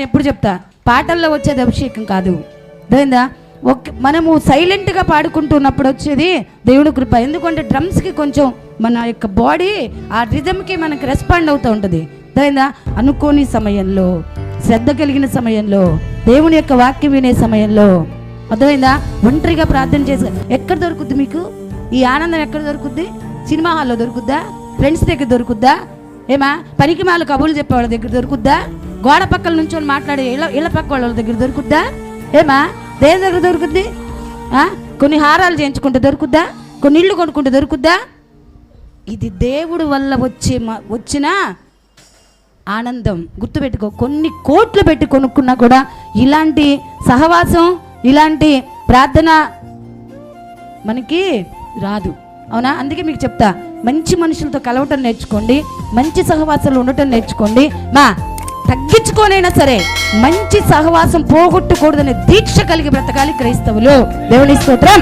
ఎప్పుడు చెప్తా? పాటల్లో వచ్చేది అభిషేకం కాదు. అర్థమైందా? ఒక మనము సైలెంట్గా పాడుకుంటున్నప్పుడు వచ్చేది దేవుడి కృప. ఎందుకంటే డ్రమ్స్కి కొంచెం మన యొక్క బాడీ ఆ రిథమ్కి మనకి రెస్పాండ్ అవుతూ ఉంటుంది. అర్థమైందా? అనుకోని సమయంలో శ్రద్ధ కలిగిన సమయంలో దేవుని యొక్క వాక్యం వినే సమయంలో. అర్థమైందా? ఒంటరిగా ప్రార్థన చేసి ఎక్కడ దొరుకుద్ది మీకు? ఈ ఆనందం ఎక్కడ దొరుకుద్ది? సినిమా హాల్లో దొరుకుద్దా? ఫ్రెండ్స్ దగ్గర దొరుకుద్దా? ఏమా? పనికి మాల కబుర్లు చెప్పేవాళ్ళ దగ్గర దొరుకుద్దా? గోడ పక్కల నుంచి మాట్లాడే ఇళ్ళ ఇళ్ళ పక్క వాళ్ళ దగ్గర దొరుకుద్దా? ఏమా? దేని దగ్గర దొరుకుద్ది? కొన్ని హారాలు చేయించుకుంటే దొరుకుద్దా? కొన్ని ఇళ్ళు కొనుక్కుంటే దొరుకుద్దా? ఇది దేవుడు వల్ల వచ్చే వచ్చిన ఆనందం. గుర్తుపెట్టుకో కొన్ని కోట్లు పెట్టి కొనుక్కున్నా కూడా ఇలాంటి సహవాసం ఇలాంటి ప్రార్థన మనకి రాదు. అవునా? అందుకే మీకు చెప్తా మంచి మనుషులతో కలవటం నేర్చుకోండి మంచి సహవాసాలు ఉండటం నేర్చుకోండి. మా తగ్గించుకోనైనా సరే మంచి సహవాసం పోగొట్టకూడదనే దీక్ష కలిగి బ్రతకాలి క్రైస్తవులు. దేవుని స్తోత్రం.